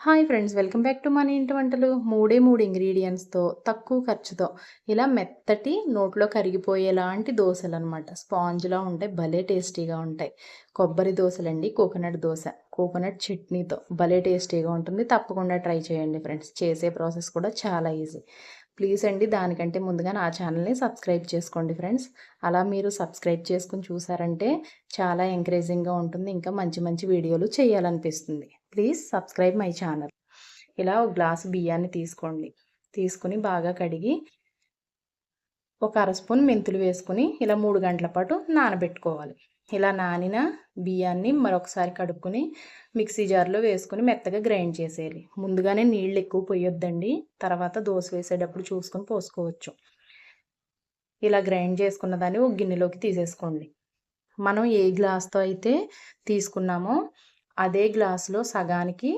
Hi friends welcome back to మన ఇంటి వంటలు మూడే మూడు ఇంగ్రీడియంట్స్తో తక్కువ ఖర్చుతో ఇలా మెత్తటి నోట్లో కరిగిపోయేలాంటి దోశలు అనమాట స్పాంజ్లా ఉంటాయి భలే టేస్టీగా ఉంటాయి. కొబ్బరి దోశలండి కోకోనట్ దోశ. కోకోనట్ చట్నీతో భలే టేస్టీగా ఉంటుంది. తప్పకుండా ట్రై చేయండి ఫ్రెండ్స్ చేసే ప్రాసెస్ కూడా చాలా ఈజీ ప్లీజ్ అండి దానికంటే ముందుగా నా ఛానల్ని సబ్స్క్రైబ్ చేసుకోండి ఫ్రెండ్స్. అలా మీరు సబ్స్క్రైబ్ చేసుకుని చూసారంటే చాలా ఎంకరేజింగ్గా ఉంటుంది. ఇంకా మంచి మంచి వీడియోలు చేయాలనిపిస్తుంది. Please subscribe my channel. ఇలా ఒక గ్లాసు బియ్యాన్ని తీసుకోండి. తీసుకుని బాగా కడిగి ఒక అర స్పూన్ మెంతులు వేసుకుని ఇలా మూడు గంటల పాటు నానబెట్టుకోవాలి. ఇలా నానిన బియ్యాన్ని మరొకసారి కడుక్కుని మిక్సీ జార్లో వేసుకుని మెత్తగా గ్రైండ్ చేసేయాలి. ముందుగానే నీళ్ళు ఎక్కువ పోయొద్దండి. తర్వాత దోశ వేసేటప్పుడు చూసుకొని పోసుకోవచ్చు. ఇలా గ్రైండ్ చేసుకున్న దాన్ని ఒక గిన్నెలోకి తీసేసుకోండి. మనం ఏ గ్లాస్తో అయితే తీసుకున్నామో అదే గ్లాసులో సగానికి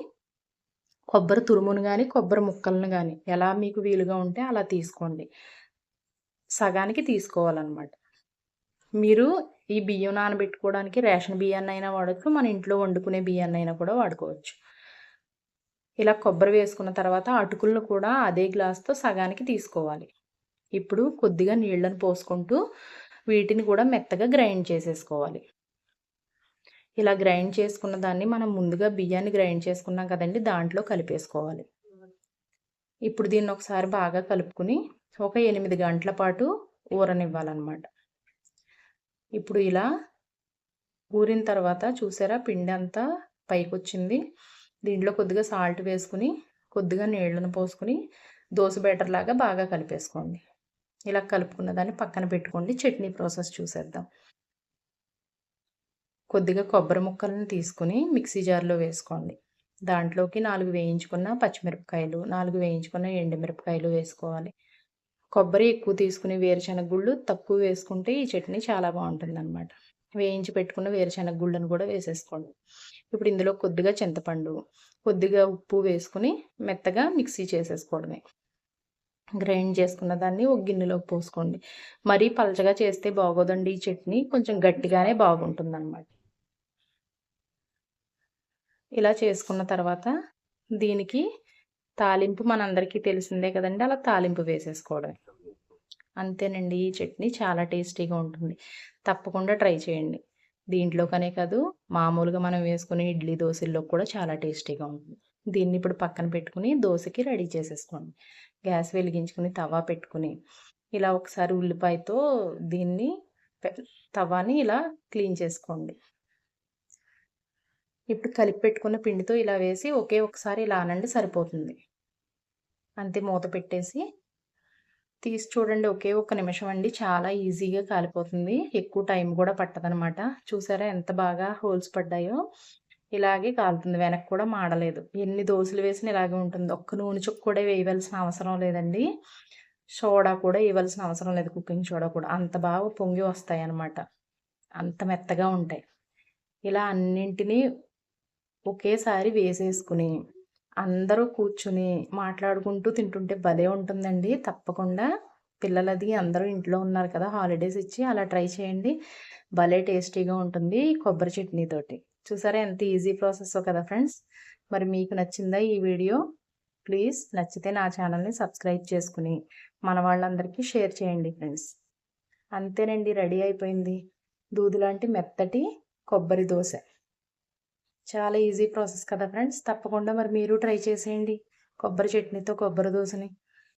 కొబ్బరి తురుమును కానీ కొబ్బరి ముక్కలను కానీ ఎలా మీకు వీలుగా ఉంటే అలా తీసుకోండి. సగానికి తీసుకోవాలన్నమాట. మీరు ఈ బియ్యం నానబెట్టుకోవడానికి రేషన్ బియ్యాన్ని అయినా వాడచ్చు. మన ఇంట్లో వండుకునే బియ్యాన్ని అయినా కూడా వాడుకోవచ్చు. ఇలా కొబ్బరి వేసుకున్న తర్వాత అటుకులను కూడా అదే గ్లాస్తో సగానికి తీసుకోవాలి. ఇప్పుడు కొద్దిగా నీళ్ళను పోసుకుంటూ వీటిని కూడా మెత్తగా గ్రైండ్ చేసేసుకోవాలి. ఇలా గ్రైండ్ చేసుకున్న దాన్ని మనం ముందుగా బియ్యాన్ని గ్రైండ్ చేసుకున్నాం కదండి దాంట్లో కలిపేసుకోవాలి. ఇప్పుడు దీన్ని ఒకసారి బాగా కలుపుకుని ఒక ఎనిమిది గంటల పాటు ఊరనివ్వాలన్నమాట. ఇప్పుడు ఇలా ఊరిన తర్వాత చూసారా? పిండి అంతా పైకి వచ్చింది దీంట్లో కొద్దిగా సాల్ట్ వేసుకుని కొద్దిగా నీళ్ళను పోసుకుని దోశ బెటర్ లాగా బాగా కలిపేసుకోండి. ఇలా కలుపుకున్న దాన్ని పక్కన పెట్టుకోండి. చట్నీ ప్రాసెస్ చూసేద్దాం. కొద్దిగా కొబ్బరి ముక్కలను తీసుకుని మిక్సీ జార్లో వేసుకోండి. దాంట్లోకి నాలుగు వేయించుకున్న పచ్చిమిరపకాయలు నాలుగు వేయించుకున్న ఎండుమిరపకాయలు వేసుకోవాలి. కొబ్బరి ఎక్కువ తీసుకుని వేరుశనగ గుళ్ళు తక్కువ వేసుకుంటే ఈ చట్నీ చాలా బాగుంటుంది అనమాట వేయించి పెట్టుకున్న వేరుశనగ గుళ్ళను కూడా వేసేసుకోండి. ఇప్పుడు ఇందులో కొద్దిగా చింతపండు కొద్దిగా ఉప్పు వేసుకుని మెత్తగా మిక్సీ చేసేసుకోవడమే. గ్రైండ్ చేసుకున్న దాన్ని ఒక గిన్నెలోకి పోసుకోండి. మరీ పలచగా చేస్తే బాగోదండి ఈ చట్నీ కొంచెం గట్టిగానే బాగుంటుంది అనమాట ఇలా చేసుకున్న తర్వాత దీనికి తాలింపు మనందరికీ తెలిసిందే కదండి అలా తాలింపు వేసేసుకోవడం. అంతేనండి ఈ చట్నీ చాలా టేస్టీగా ఉంటుంది. తప్పకుండా ట్రై చేయండి. దీంట్లోకనే కాదు మామూలుగా మనం వేసుకునే ఇడ్లీ దోశల్లో కూడా చాలా టేస్టీగా ఉంటుంది. దీన్ని ఇప్పుడు పక్కన పెట్టుకుని దోశకి రెడీ చేసేసుకోండి. గ్యాస్ వెలిగించుకుని తవా పెట్టుకుని ఇలా ఒకసారి ఉల్లిపాయతో దీన్ని తవాని ఇలా క్లీన్ చేసుకోండి. ఇప్పుడు కలిపి పెట్టుకున్న పిండితో ఇలా వేసి ఒకే ఒకసారి ఇలా అనండి సరిపోతుంది. అంతే మూత పెట్టేసి. తీసి చూడండి ఒకే ఒక నిమిషం అండి చాలా ఈజీగా కాలిపోతుంది. ఎక్కువ టైం కూడా పట్టదనమాట. చూసారా ఎంత బాగా హోల్స్ పడ్డాయో? ఇలాగే కాలుతుంది వెనక్కి కూడా మాడలేదు. ఎన్ని దోశలు వేసినా ఇలాగే ఉంటుంది. ఒక్క నూనె చుక్క కూడా వేయవలసిన అవసరం లేదండి. సోడా కూడా వేయవలసిన అవసరం లేదు కుకింగ్ సోడా కూడా. అంత బాగా పొంగి వస్తాయి అన్నమాట అంత మెత్తగా ఉంటాయి. ఇలా అన్నింటినీ ఒకేసారి వేసేసుకుని అందరూ కూర్చుని మాట్లాడుకుంటూ తింటుంటే భలే ఉంటుందండి. తప్పకుండా పిల్లలది అందరూ ఇంట్లో ఉన్నారు కదా హాలిడేస్ ఇచ్చి అలా ట్రై చేయండి. భలే టేస్టీగా ఉంటుంది కొబ్బరి చట్నీతోటి చూసారా ఎంత ఈజీ ప్రాసెస్ కదా ఫ్రెండ్స్? మరి మీకు నచ్చిందా ఈ వీడియో? ప్లీజ్ నచ్చితే నా ఛానల్ని సబ్స్క్రైబ్ చేసుకుని మన వాళ్ళందరికీ షేర్ చేయండి ఫ్రెండ్స్. అంతేనండి రెడీ అయిపోయింది. దూదులాంటి మెత్తటి కొబ్బరి దోశ. చాలా ఈజీ ప్రాసెస్ కదా ఫ్రెండ్స్ తప్పకుండా మరి మీరు ట్రై చేసేయండి. కొబ్బరి చట్నీతో కొబ్బరి దోశని.